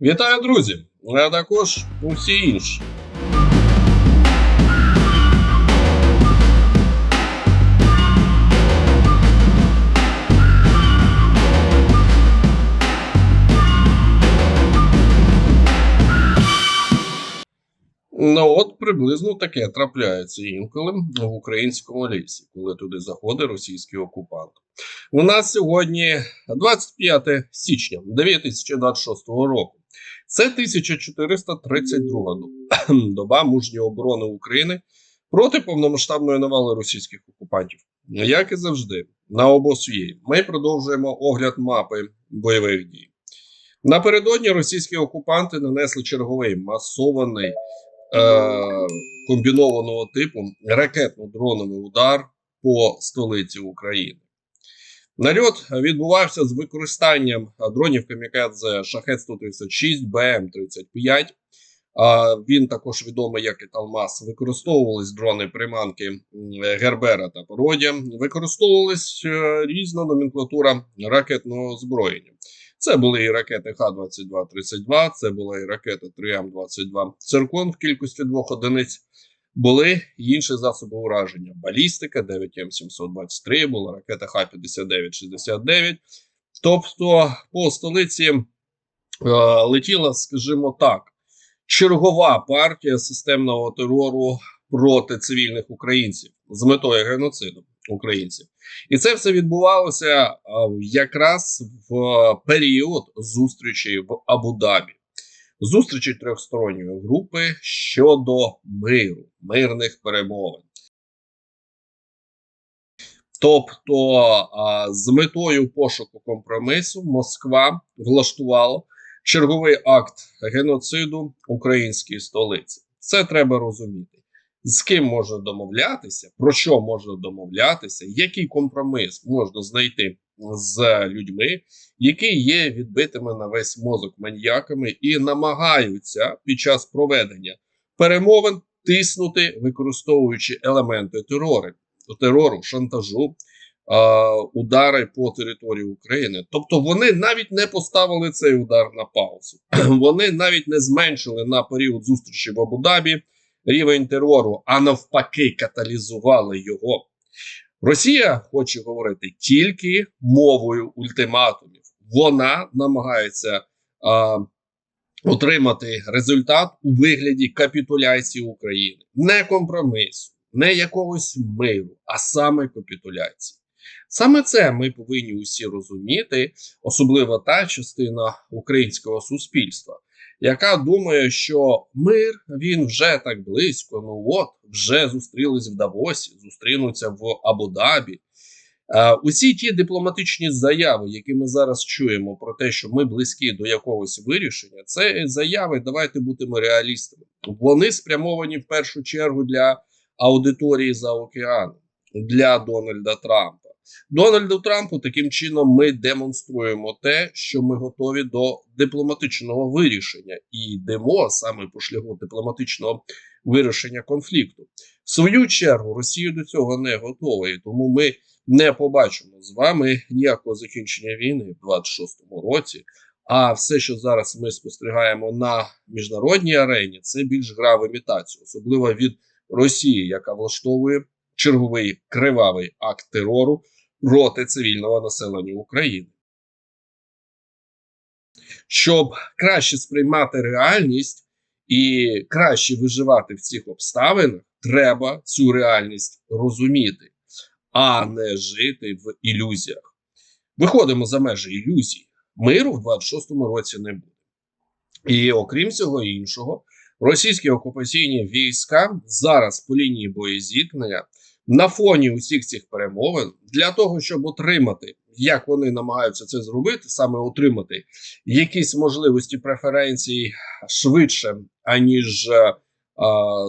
Вітаю, друзі! А також усі інші. Ну, от приблизно таке трапляється інколи в українському лісі, коли туди заходить російський окупант. У нас сьогодні 25 січня 2026 року. Це 1432 доб- доба мужньої оборони України проти повномасштабної навали російських окупантів. Як і завжди, на обосвії ми продовжуємо огляд мапи бойових дій. Напередодні російські окупанти нанесли черговий масований е, комбінованого типу ракетно-дроновий удар по столиці України. Нальот відбувався з використанням дронів камікадзе шахет 136 БМ-35. А Він також відомий як і Талмас. Використовувались дрони приманки Гербера та Породя. Використовувалась е, різна номенклатура ракетного озброєння. Це були і ракети Х-22-32, це була і ракета 3М-22 Циркон в кількості двох одиниць. Були інші засоби ураження. Балістика 9М723, була ракета Х-59-69. Тобто по столиці е, летіла, скажімо так, чергова партія системного терору проти цивільних українців з метою геноциду українців. І це все відбувалося е, якраз в період зустрічі в Абу-Дабі. Зустрічі трьохсторонньої групи щодо миру, мирних перемовин. Тобто, з метою пошуку компромісу Москва влаштувала черговий акт геноциду української столиці. Це треба розуміти. З ким можна домовлятися, про що можна домовлятися, який компроміс можна знайти з людьми, які є відбитими на весь мозок маніяками і намагаються під час проведення перемовин тиснути, використовуючи елементи терору, терору, шантажу, удари по території України. Тобто вони навіть не поставили цей удар на паузу. Вони навіть не зменшили на період зустрічі в Абу-Дабі рівень терору, а навпаки, каталізували його. Росія хоче говорити тільки мовою ультиматумів. Вона намагається а, отримати результат у вигляді капітуляції України, не компромісу, не якогось миру, а саме капітуляції. Саме це ми повинні усі розуміти, особливо та частина українського суспільства, яка думає, що мир він вже так близько. Ну от вже зустрілись в Давосі, зустрінуться в Абу-Дабі. Усі ті дипломатичні заяви, які ми зараз чуємо про те, що ми близькі до якогось вирішення, це заяви. Давайте будемо реалістами. Вони спрямовані в першу чергу для аудиторії за океаном, для Дональда Трампа. Дональду Трампу таким чином ми демонструємо те, що ми готові до дипломатичного вирішення і йдемо саме по шляху дипломатичного вирішення конфлікту. В свою чергу Росія до цього не готова, і тому ми не побачимо з вами ніякого закінчення війни в 26-му році. А все, що зараз ми спостерігаємо на міжнародній арені, це більш гра в імітацію, особливо від Росії, яка влаштовує черговий кривавий акт терору проти цивільного населення України. Щоб краще сприймати реальність і краще виживати в цих обставинах, треба цю реальність розуміти, а не жити в ілюзіях. Виходимо за межі ілюзій. Миру в 26-му році не буде. І окрім всього іншого, російські окупаційні війська зараз по лінії боєзіткнення на фоні усіх цих перемовин для того, щоб отримати, як вони намагаються це зробити, саме отримати якісь можливості преференцій швидше, аніж е,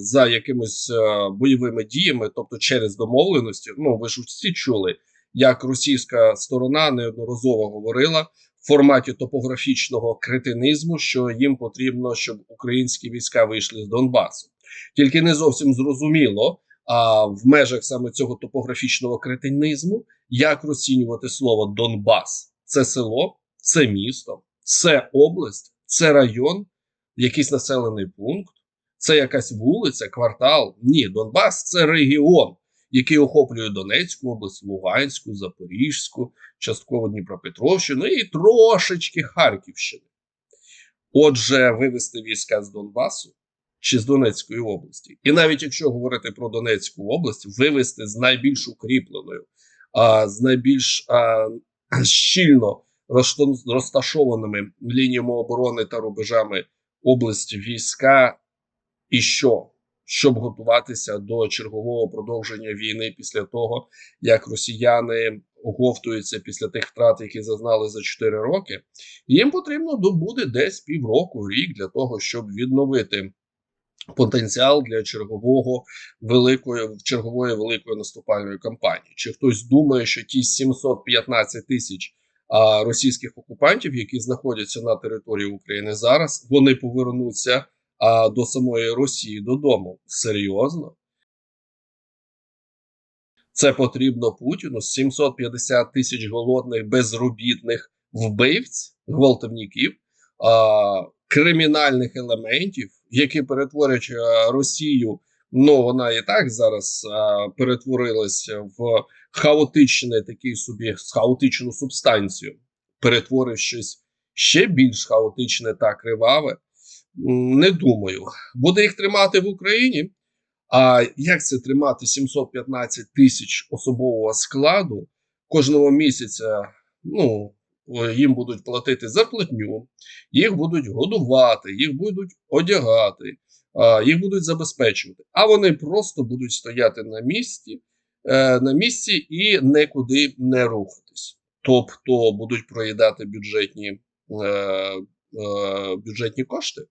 за якимись е, бойовими діями, тобто через домовленості. Ну ви ж всі чули, як російська сторона неодноразово говорила в форматі топографічного кретинизму, що їм потрібно, щоб українські війська вийшли з Донбасу. Тільки не зовсім зрозуміло, а в межах саме цього топографічного кретинизму, як розцінювати слово Донбас? Це село, це місто, це область, Це район, якийсь населений пункт, це якась вулиця, квартал. Ні, Донбас це регіон, який охоплює Донецьку область, Луганську, Запорізьку, частково Дніпропетровщину і трошечки Харківщини. Отже, вивести війська з Донбасу чи з Донецької області, і навіть якщо говорити про Донецьку область, вивести з найбільш укріпленою, а, з найбільш а, щільно розташованими лініями оборони та рубежами області війська, і що? Щоб готуватися до чергового продовження війни після того, як росіяни оговтуються після тих втрат, які зазнали за 4 роки, їм потрібно добуде десь півроку, рік для того, щоб відновити потенціал для чергового великої чергової великої наступальної кампанії. Чи хтось думає, що ті 715 тисяч а, російських окупантів, які знаходяться на території України зараз, вони повернуться а, до самої Росії додому? Серйозно? Це потрібно Путіну 750 тисяч голодних безробітних вбивць, гвалтівників, кримінальних елементів, які перетворять Росію. Ну вона і так зараз а, перетворилася в хаотичне такий собі хаотичну субстанцію, перетворив щось ще більш хаотичне та криваве. Не думаю, буде їх тримати в Україні. А як це тримати 715 тисяч особового складу кожного місяця? Ну їм будуть платити зарплатню, їх будуть годувати, їх будуть одягати, їх будуть забезпечувати. А вони просто будуть стояти на місці, е, на місці і нікуди не рухатись. Тобто будуть проїдати бюджетні, е, е, бюджетні кошти.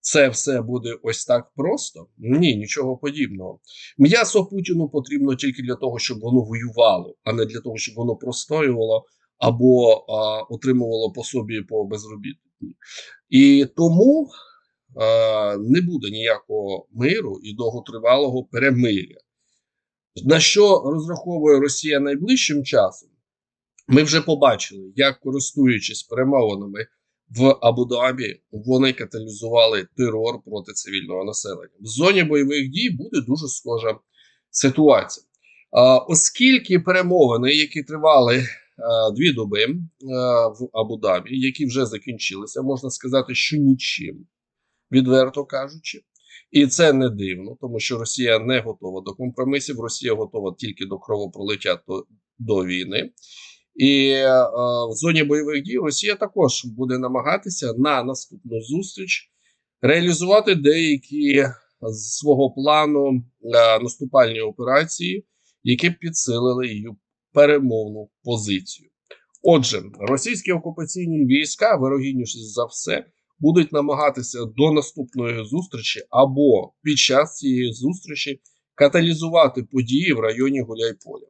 Це все буде ось так просто? Ні, нічого подібного. М'ясо Путіну потрібно тільки для того, щоб воно воювало, а не для того, щоб воно простоювало або а, отримувало пособі по безробітні. І тому а, не буде ніякого миру і довготривалого перемиря. На що розраховує Росія найближчим часом? Ми вже побачили, як користуючись перемовинами в Абу-Дабі вони каталізували терор проти цивільного населення. В зоні бойових дій буде дуже схожа ситуація. А, оскільки перемовини, які тривали дві доби в Абу-Дабі, які вже закінчилися, можна сказати, що нічим, відверто кажучи. І це не дивно, тому що Росія не готова до компромісів, Росія готова тільки до кровопролиття до, війни. І е, в зоні бойових дій Росія також буде намагатися на наступну зустріч реалізувати деякі з свого плану е, наступальні операції, які підсилили її перемовну позицію. Отже, російські окупаційні війська, вирогідніше за все, будуть намагатися до наступної зустрічі або під час цієї зустрічі каталізувати події в районі Гуляйполя.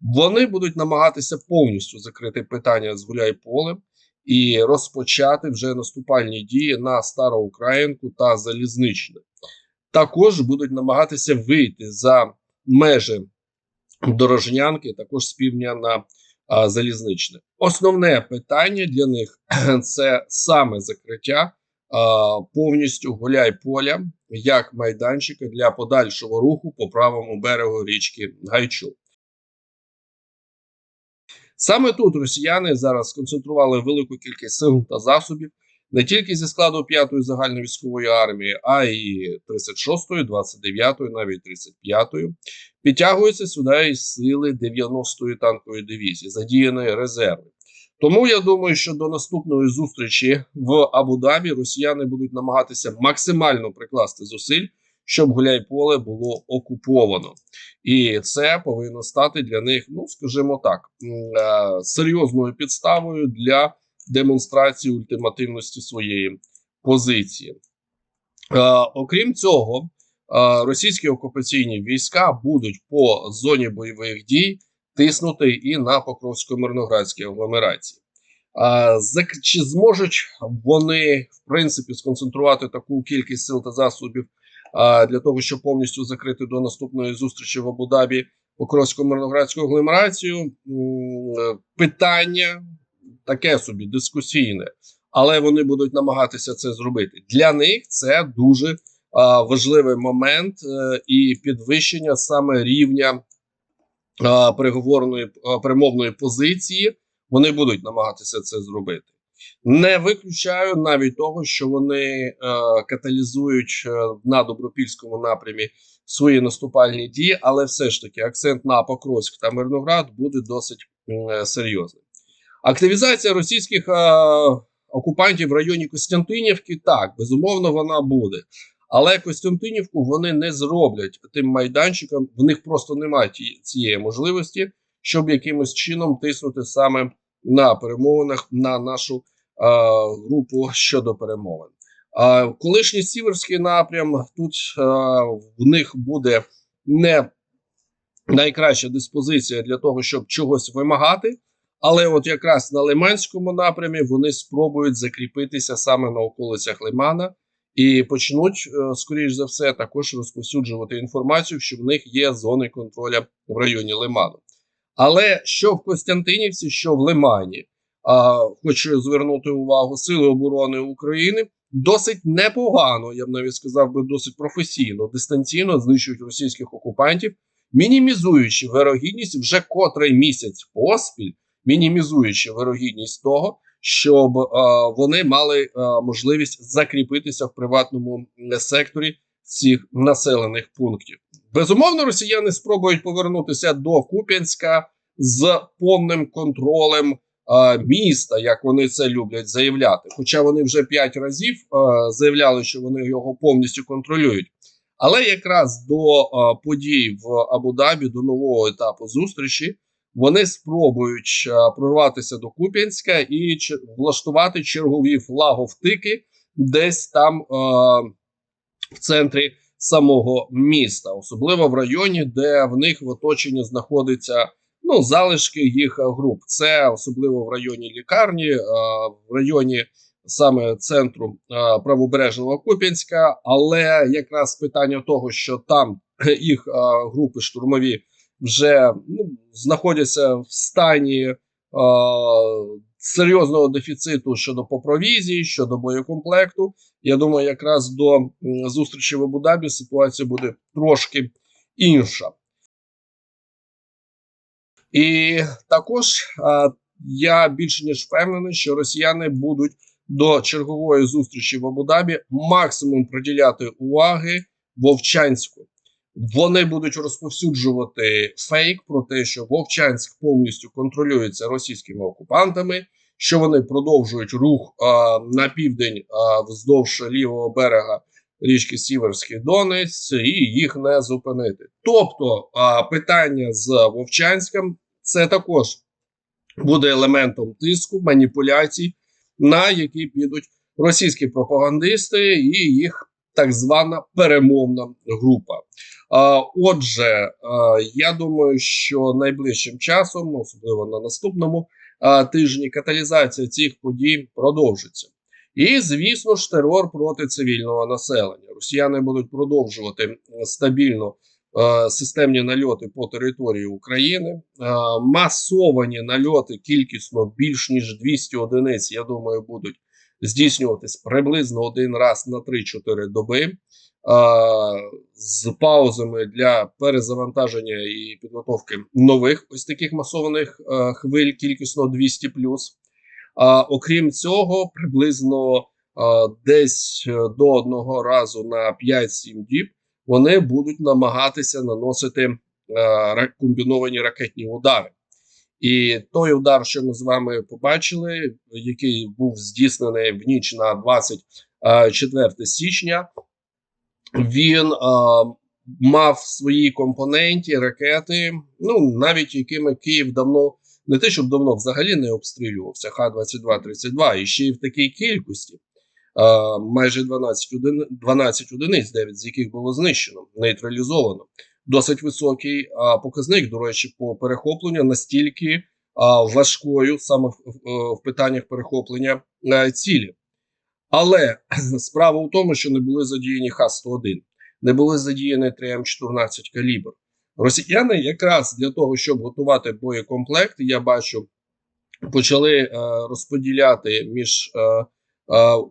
Вони будуть намагатися повністю закрити питання з Гуляйполем і розпочати вже наступальні дії на Староукраїнку та Залізничне. Також будуть намагатися вийти за межі Дорожнянки, також з півдня на а, Залізничне. Основне питання для них це саме закриття а, повністю Гуляйполя як майданчика для подальшого руху по правому берегу річки Гайчук. Саме тут росіяни зараз сконцентрували велику кількість сил та засобів не тільки зі складу 5-ї загальновійськової армії, а й 36-ї, 29-ї, навіть 35-ї. Підтягуються сюди і сили 90-ї танкової дивізії, задіяної резерви. Тому я думаю, що до наступної зустрічі в Абу-Дабі росіяни будуть намагатися максимально прикласти зусиль, щоб Гуляйполе було окуповано. І це повинно стати для них, ну скажімо так, е, серйозною підставою для демонстрації ультимативності своєї позиції. Е, окрім цього, е, російські окупаційні війська будуть по зоні бойових дій тиснути і на Покровсько-Мирноградській агломерації. А, Чи зможуть вони в принципі сконцентрувати таку кількість сил та засобів для того, щоб повністю закрити до наступної зустрічі в Абу-Дабі Покровсько-Мирноградську агломерацію? Питання таке собі дискусійне. але вони будуть намагатися це зробити. Для них це дуже а, важливий момент е, і підвищення саме рівня а, переговорної а, перемовної позиції. Вони будуть намагатися це зробити. Не виключаю навіть того, що вони е, каталізують е, на добропільському напрямі свої наступальні дії, але все ж таки акцент на Покровськ та Мирноград буде досить е, серйозним. Активізація російських е, окупантів в районі Костянтинівки так, безумовно, вона буде. Але Костянтинівку вони не зроблять тим майданчиком. В них просто немає цієї можливості, щоб якимось чином тиснути саме на перемовинах на нашу е, групу щодо перемовин. А колишній сіверський напрям тут е, в них буде не найкраща диспозиція для того, щоб чогось вимагати. Але от якраз на Лиманському напрямі вони спробують закріпитися саме на околицях Лимана і почнуть, е, скоріш за все, також розповсюджувати інформацію, що в них є зони контроля в районі Лиману. Але що в Костянтинівці, що в Лимані, а, хочу звернути увагу Сили оборони України досить непогано, я б навіть сказав би досить професійно, дистанційно знищують російських окупантів, мінімізуючи вирогідність вже котрий місяць поспіль, мінімізуючи вирогідність того, щоб е, вони мали е, можливість закріпитися в приватному секторі цих населених пунктів. Безумовно, росіяни спробують повернутися до Куп'янська з повним контролем е, міста, як вони це люблять заявляти. Хоча вони вже п'ять разів е, заявляли, що вони його повністю контролюють. Але якраз до е, подій в Абу-Дабі, до нового етапу зустрічі, вони спробують е, прорватися до Куп'янська і влаштувати чергові флаговтики десь там е, в центрі самого міста, особливо в районі, де в них в оточенні знаходиться ну залишки їх груп. Це особливо в районі лікарні, е, в районі саме центру е, правобережного Куп'янська. Але якраз питання того, що там їх групи штурмові вже ну, знаходяться в стані е, серйозного дефіциту щодо по провізії, щодо боєкомплекту. Я думаю, якраз до зустрічі в Абу-Дабі ситуація буде трошки інша. І також е, я більше ніж впевнений, що росіяни будуть до чергової зустрічі в Абу-Дабі максимум приділяти уваги Вовчанську. Вони будуть розповсюджувати фейк про те, що Вовчанськ повністю контролюється російськими окупантами, що вони продовжують рух а, на південь а, вздовж лівого берега річки Сіверський Донець, і їх не зупинити. Тобто, а, питання з Вовчанськом це також буде елементом тиску, маніпуляцій, на які підуть російські пропагандисти і їх так звана перемовна група. Отже, я думаю, що найближчим часом, особливо на наступному тижні, каталізація цих подій продовжиться. І, звісно ж, терор проти цивільного населення. Росіяни будуть продовжувати е, стабільно е, системні нальоти по території України, е, масовані нальоти кількісно більш ніж 200 одиниць. Я думаю, будуть здійснюватись приблизно один раз на 3-4 доби е, з паузами для перезавантаження і підготовки нових ось таких масованих е, хвиль, кількісно 200 А, окрім цього, приблизно десь е, до одного разу на 5-7 діб вони будуть намагатися наносити е, комбіновані ракетні удари. І той удар, що ми з вами побачили, який був здійснений в ніч на 24 січня, він е, мав в своїй компоненті ракети, ну навіть якими Київ давно не те, щоб давно взагалі не обстрілювався Х-22-32, і ще й в такій кількості. е, Майже 12, один, 12 одиниць, 9 з яких було знищено, нейтралізовано. Досить високий е, показник, до речі, по перехопленню настільки важкою саме в, в, в питаннях перехоплення е, цілі. Але справа в тому, що не були задіяні Х-101, не були задіяні 3М14 калібр. Росіяни якраз для того, щоб готувати боєкомплект, я бачу, почали е, розподіляти між е,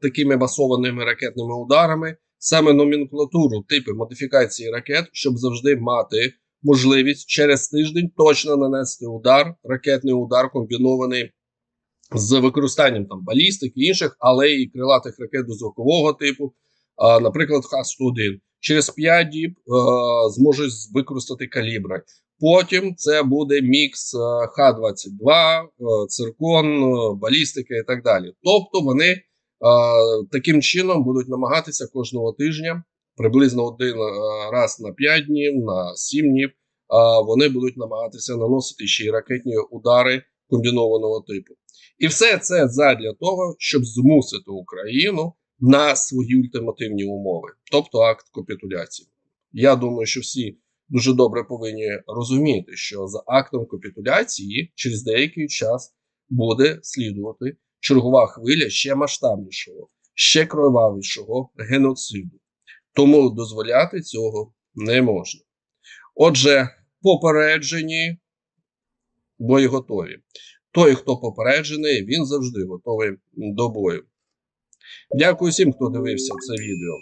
такими масованими ракетними ударами, саме номенклатуру, типи модифікації ракет, щоб завжди мати можливість через тиждень точно нанести удар, ракетний удар комбінований з використанням там балістик і інших, але і крилатих ракет дозвукового типу, а, наприклад, Х-101. Через 5 діб е, зможуть використати калібри. Потім це буде мікс е, Х-22, е, циркон, е, балістика і так далі. Тобто вони е, таким чином будуть намагатися кожного тижня, приблизно один раз на 5 днів, на 7 днів, е, вони будуть намагатися наносити ще й ракетні удари комбінованого типу. І все це задля того, щоб змусити Україну на свої ультимативні умови, тобто акт капітуляції. Я думаю, що всі дуже добре повинні розуміти, що за актом капітуляції через деякий час буде слідувати чергова хвиля ще масштабнішого, ще кровавішого геноциду. Тому дозволяти цього не можна. Отже, попереджені бої готові. Той, хто попереджений, він завжди готовий до бою. Дякую всім, хто дивився це відео.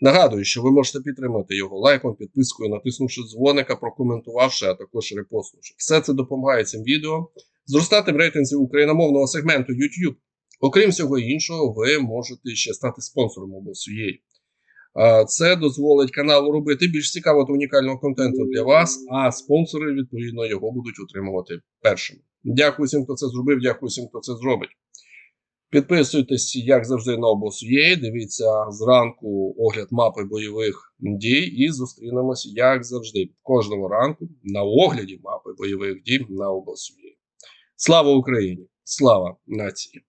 Нагадую, що ви можете підтримати його лайком, підпискою, натиснувши дзвоника, прокоментувавши, а також репостнувши. Все це допомагає цим відео зростати в рейтинзі україномовного сегменту YouTube. Окрім всього іншого, ви можете ще стати спонсором обосуєї. Це дозволить каналу робити більш цікавого та унікального контенту для вас, а спонсори, відповідно, його будуть отримувати першими. Дякую всім, хто це зробив. Дякую всім, хто це зробить. Підписуйтесь, як завжди, на обосує. Дивіться зранку огляд мапи бойових дій і зустрінемось, як завжди, кожного ранку на огляді мапи бойових дій на обосує. Слава Україні! Слава нації!